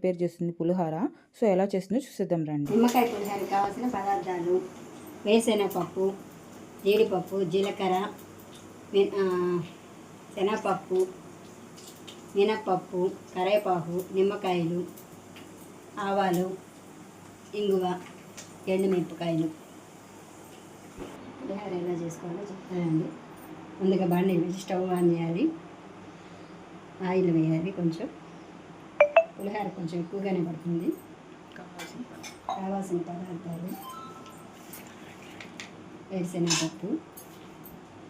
Prepare చేస్తుంది పులిహార. So ఎలా చేస్తుందో చూసేద్దాం రండి. నిమ్మకాయ పులిహోరకి కావాల్సిన పదార్థాలు వేరుశెనగపప్పు జీడిపప్పు జీలకర్ర శనగపప్పు మినప్పప్పు కరేపాకు నిమ్మకాయలు ఆవాలు ఇంగువ ఎండుమిరపకాయలు. పులిహోర ఎలా చేసుకోవాలో చెప్తానండి. ముందుగా బాగా స్టవ్ ఆన్ చేయాలి. ఆయిల్ వేయాలి కొంచెం. పులిహోర కొంచెం ఎక్కువగానే పడుతుంది. కావాల్సిన పదార్థాలు. వేరుశనగపప్పు.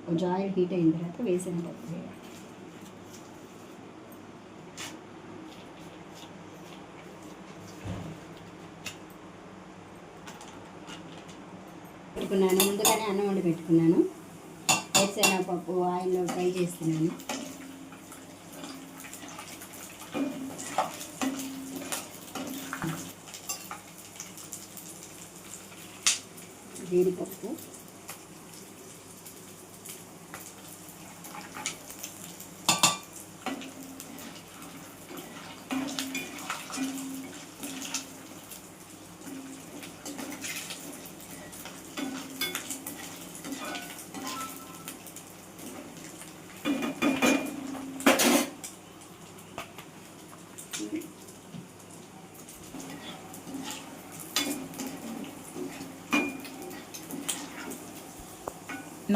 కొంచెం ఆయిల్ హీట్ అయిన తర్వాత వేరుశనగపప్పు వేయాలి. పెట్టుకున్నాను. ముందుగానే అన్నం వండి పెట్టుకున్నాను. వేరుశనగపప్పు ఆయిల్లో ఫ్రై చేస్తున్నాను. జీడిపప్పు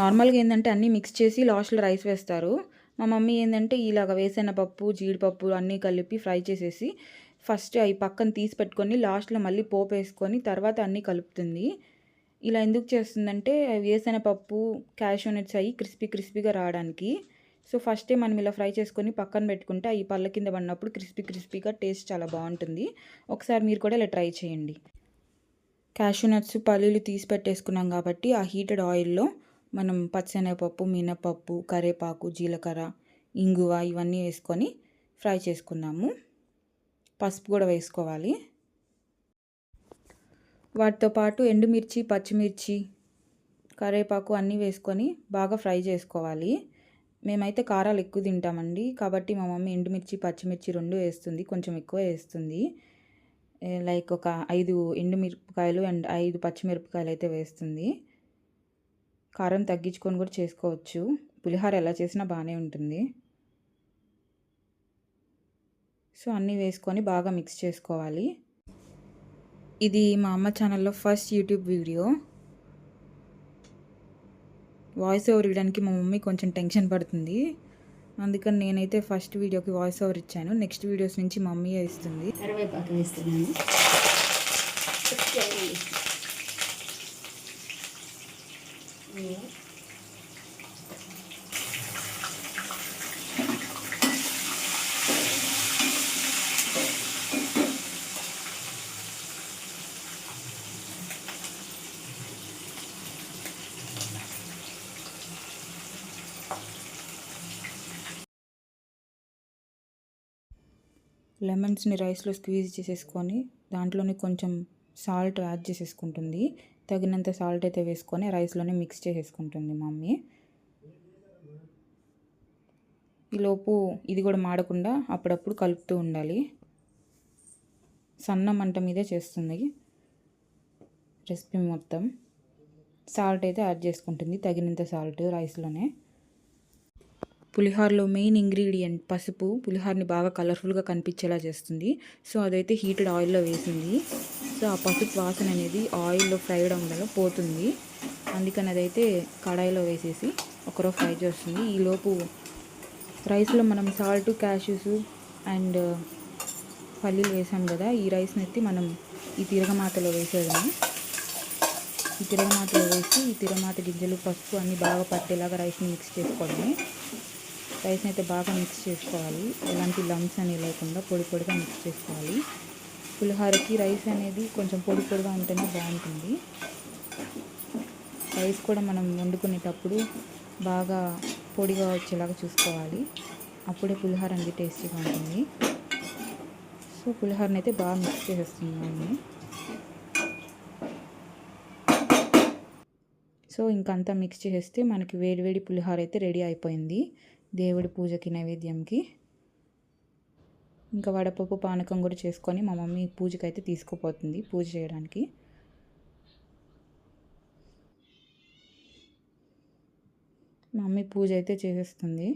నార్మల్గా ఏంటంటే అన్నీ మిక్స్ చేసి లాస్ట్లో రైస్ వేస్తారు. మా మమ్మీ ఏంటంటే ఇలాగ వేసిన పప్పు జీడిపప్పు అన్నీ కలిపి ఫ్రై చేసేసి ఫస్ట్ అవి పక్కన తీసి పెట్టుకొని లాస్ట్లో మళ్ళీ పోపు వేసుకొని తర్వాత అన్నీ కలుపుతుంది. ఇలా ఎందుకు చేస్తుందంటే వేసిన పప్పు నట్స్ అవి క్రిస్పీ క్రిస్పీగా రావడానికి. సో ఫస్టే మనం ఇలా ఫ్రై చేసుకొని పక్కన పెట్టుకుంటే అవి పళ్ళ కింద పడినప్పుడు క్రిస్పీ క్రిస్పీగా టేస్ట్ చాలా బాగుంటుంది. ఒకసారి మీరు కూడా ఇలా ట్రై చేయండి. క్యాషూ నట్స్ పల్లీలు తీసి పెట్టేసుకున్నాం కాబట్టి ఆ హీటెడ్ ఆయిల్లో మనం పచ్చెనగపప్పు మినపప్పు కరేపాకు జీలకర్ర ఇంగువ ఇవన్నీ వేసుకొని ఫ్రై చేసుకున్నాము. పసుపు కూడా వేసుకోవాలి. వాటితో పాటు ఎండుమిర్చి పచ్చిమిర్చి కరేపాకు అన్నీ వేసుకొని బాగా ఫ్రై చేసుకోవాలి. మేమైతే కారాలు ఎక్కువ తింటామండి. కాబట్టి మా మమ్మీ ఎండుమిర్చి పచ్చిమిర్చి రెండు వేస్తుంది. కొంచెం ఎక్కువ వేస్తుంది. లైక్ ఒక ఐదు ఎండుమిరపకాయలు అండ్ ఐదు పచ్చిమిరపకాయలు అయితే వేస్తుంది. కారం తగ్గించుకొని కూడా చేసుకోవచ్చు. పులిహోర ఎలా చేసినా బాగానే ఉంటుంది. సో అన్నీ వేసుకొని బాగా మిక్స్ చేసుకోవాలి. ఇది మా అమ్మ ఛానల్లో first YouTube video voice over ఇవ్వడానికి మా మమ్మీ కొంచెం టెన్షన్ పడుతుంది. అందుకని నేనైతే ఫస్ట్ వీడియోకి వాయిస్ ఓవర్ ఇచ్చాను. నెక్స్ట్ వీడియోస్ నుంచి మమ్మీ ఇస్తుంది. కరివేపాకు వేస్తున్నాను. లెమన్స్ని రైస్లో స్క్వీజ్ చేసేసుకొని దాంట్లోనే కొంచెం సాల్ట్ యాడ్ చేసేసుకుంటుంది. తగినంత సాల్ట్ అయితే వేసుకొని రైస్లోనే మిక్స్ చేసేసుకుంటుంది మమ్మీ. ఈలోపు ఇది కూడా మాడకుండా అప్పుడప్పుడు కలుపుతూ ఉండాలి. సన్న మంట మీదే చేస్తుంది రెసిపీ మొత్తం. సాల్ట్ అయితే యాడ్ చేసుకుంటుంది తగినంత సాల్ట్ రైస్లోనే. పులిహోరలో మెయిన్ ఇంగ్రీడియంట్ పసుపు పులిహోరని బాగా కలర్ఫుల్గా కనిపించేలా చేస్తుంది. సో అదైతే హీటెడ్ ఆయిల్లో వేసింది. సో ఆ పసుపు వాసన అనేది ఆయిల్లో ఫ్రై అవడం వల్ల పోతుంది. అందుకని అదైతే కడాయిలో వేసేసి ఒకరో ఫ్రై చేస్తుంది. ఈలోపు రైస్లో మనం సాల్ట్ క్యాష్యూస్ అండ్ పల్లీలు వేసాం కదా ఈ రైస్ని ఎత్తి మనం ఈ తిరగమాతలో వేసేదాము ఈ తిరగమాతలో వేసి ఈ తిరగమాత గింజలు పసుపు అన్నీ బాగా పట్టేలాగా రైస్ని మిక్స్ చేసుకోవడమే. రైస్ని అయితే బాగా మిక్స్ చేసుకోవాలి. ఎలాంటి లంప్స్ అనేవి లేకుండా పొడి పొడిగా మిక్స్ చేసుకోవాలి. పులిహోరకి రైస్ అనేది కొంచెం పొడి పొడిగా ఉంటేనే బాగుంటుంది. రైస్ కూడా మనం వండుకునేటప్పుడు బాగా పొడిగా వచ్చేలాగా చూసుకోవాలి. అప్పుడే పులిహోర అనేది టేస్టీగా ఉంటుంది. సో పులిహోరని అయితే బాగా మిక్స్ చేసేస్తున్నాను. సో ఇంకంతా మిక్స్ చేసేస్తే మనకి వేడివేడి పులిహోర అయితే రెడీ అయిపోయింది. దేవుడి పూజకి నైవేద్యంకి. ఇంకా వడపప్పు పానకం కూడా చేసుకొని మా మమ్మీ పూజకి అయితే తీసుకుపోతుంది పూజ చేయడానికి. మమ్మీ పూజ అయితే చేసేస్తుంది.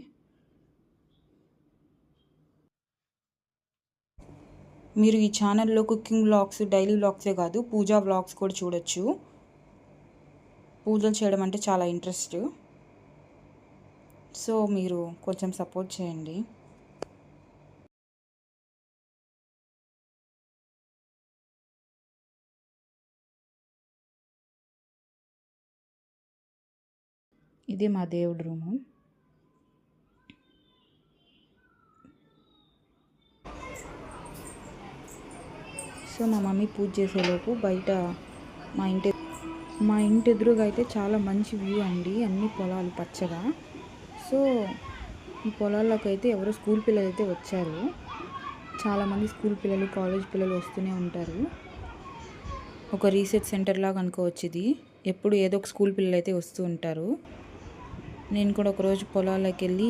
మీరు ఈ ఛానల్లో కుకింగ్ వ్లాగ్స్ డైలీ వ్లాగ్సే కాదు పూజా వ్లాగ్స్ కూడా చూడొచ్చు. పూజలు చేయడం అంటే చాలా ఇంట్రెస్ట్. సో మీరు కొంచెం సపోర్ట్ చేయండి. ఇది మా దేవుడి రూము. సో మా మమ్మీ పూజ చేసేలోపు బయట మా ఇంటి మా ఇంటి ఎదురుగా అయితే చాలా మంచి వ్యూ అండి. అన్ని పొలాలు పచ్చగా. సో ఈ పొలాల్లోకి అయితే ఎవరో స్కూల్ పిల్లలు అయితే వచ్చారు. చాలామంది స్కూల్ పిల్లలు కాలేజ్ పిల్లలు వస్తూనే ఉంటారు. ఒక రీసెర్చ్ సెంటర్ లాగా అనుకోవచ్చు ఇది. ఎప్పుడు ఏదో ఒక స్కూల్ పిల్లలు అయితే వస్తూ ఉంటారు. నేను కూడా ఒకరోజు పొలాల్లోకి వెళ్ళి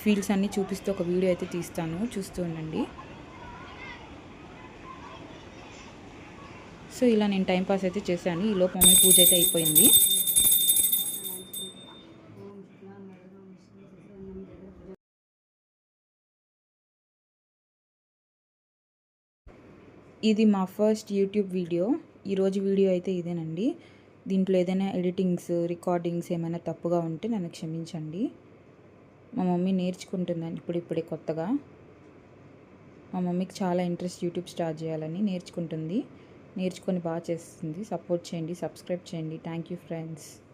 ఫీల్డ్స్ అన్నీ చూపిస్తూ ఒక వీడియో అయితే తీస్తాను. చూస్తూ ఉండండి. సో ఇలా నేను టైంపాస్ అయితే చేశాను. ఈ లోపు మమ్మీ పూజ అయితే అయిపోయింది. ఇది మా ఫస్ట్ యూట్యూబ్ వీడియో. ఈరోజు వీడియో అయితే ఇదేనండి. దీంట్లో ఏదైనా ఎడిటింగ్స్ రికార్డింగ్స్ ఏమైనా తప్పుగా ఉంటే నన్ను క్షమించండి. మా మమ్మీ నేర్చుకుంటుందండి ఇప్పుడిప్పుడే కొత్తగా. మా మమ్మీకి చాలా ఇంట్రెస్ట్ యూట్యూబ్ స్టార్ట్ చేయాలని నేర్చుకుంటుంది. నేర్చుకొని బాగా చేస్తుంది. సపోర్ట్ చేయండి సబ్స్క్రైబ్ చేయండి. Thank you friends.